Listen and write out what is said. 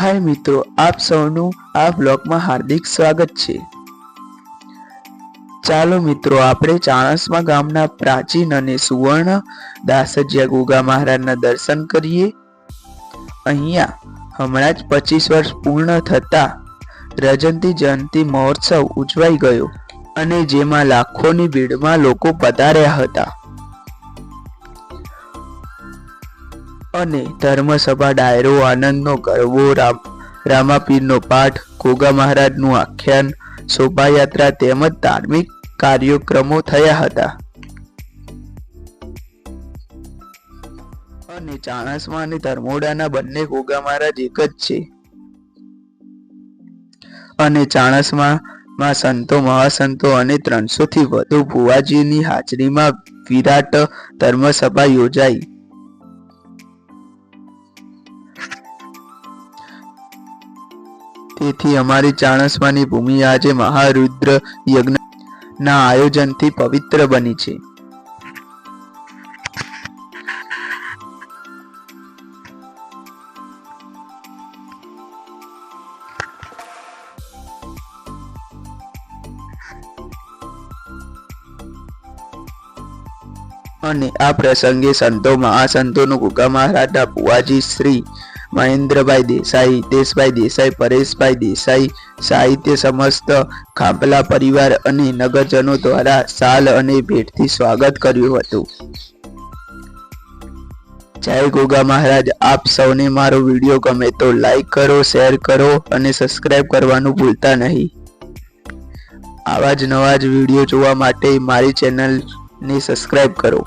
હાય મિત્રો, આપ સૌનું આ બ્લોગમાં હાર્દિક સ્વાગત છે. ચાલો મિત્રો, આપણે ચાણસમા ગામના પ્રાચીન અને સુવર્ણ દાસજ્યા ગોગા મહારાજના દર્શન કરીએ. અહીંયા હમણાં જ પચીસ વર્ષ પૂર્ણ થતા રજંતી જયંતી મહોત્સવ ઉજવાઈ ગયો અને જેમાં લાખોની ભીડમાં લોકો પધાર્યા હતા. અને ધર્મસભા ડાયરો આનંદનો ગરબો રામ, રામાપીરનો પાઠ, ગોગા મહારાજનું આખ્યાન, શોભાયાત્રા તેમજ ધાર્મિક કાર્યક્રમો થયા હતા. અને ચાણસમા અને ધર્મોડાના બંને ગોગા મહારાજ એક જ છે. અને ચાણસમાં માં સંતો, મહાસંતો અને ત્રણસો થી વધુ ભુવાજીની હાજરીમાં વિરાટ ધર્મસભા યોજાઈ. તેથી અમારી ચાણસમાની ભૂમિ આજે મહારુદ્ર યજ્ઞના આયોજનથી પવિત્ર બની છે. અને આ પ્રસંગે સંતો મહાસંતોનું ગુગા મહારાજા ભુવાજી શ્રી મહેન્દ્રભાઈ દેસાઈ હિતેશભાઈ દેસાઈ, પરેશભાઈ દેસાઈ સાહિત્ય સમસ્ત ખાંપલા પરિવાર અને નગરજનો દ્વારા સાલ અને ભેટથી સ્વાગત કર્યું હતું. જય ગોગા મહારાજ, આપ સૌને મારો વીડિયો ગમે તો લાઈક કરો શેર કરો અને સબસ્ક્રાઇબ કરવાનું ભૂલતા નહીં. આવા જ નવા જ વીડિયો જોવા માટે મારી ચેનલને સબસ્ક્રાઇબ કરો.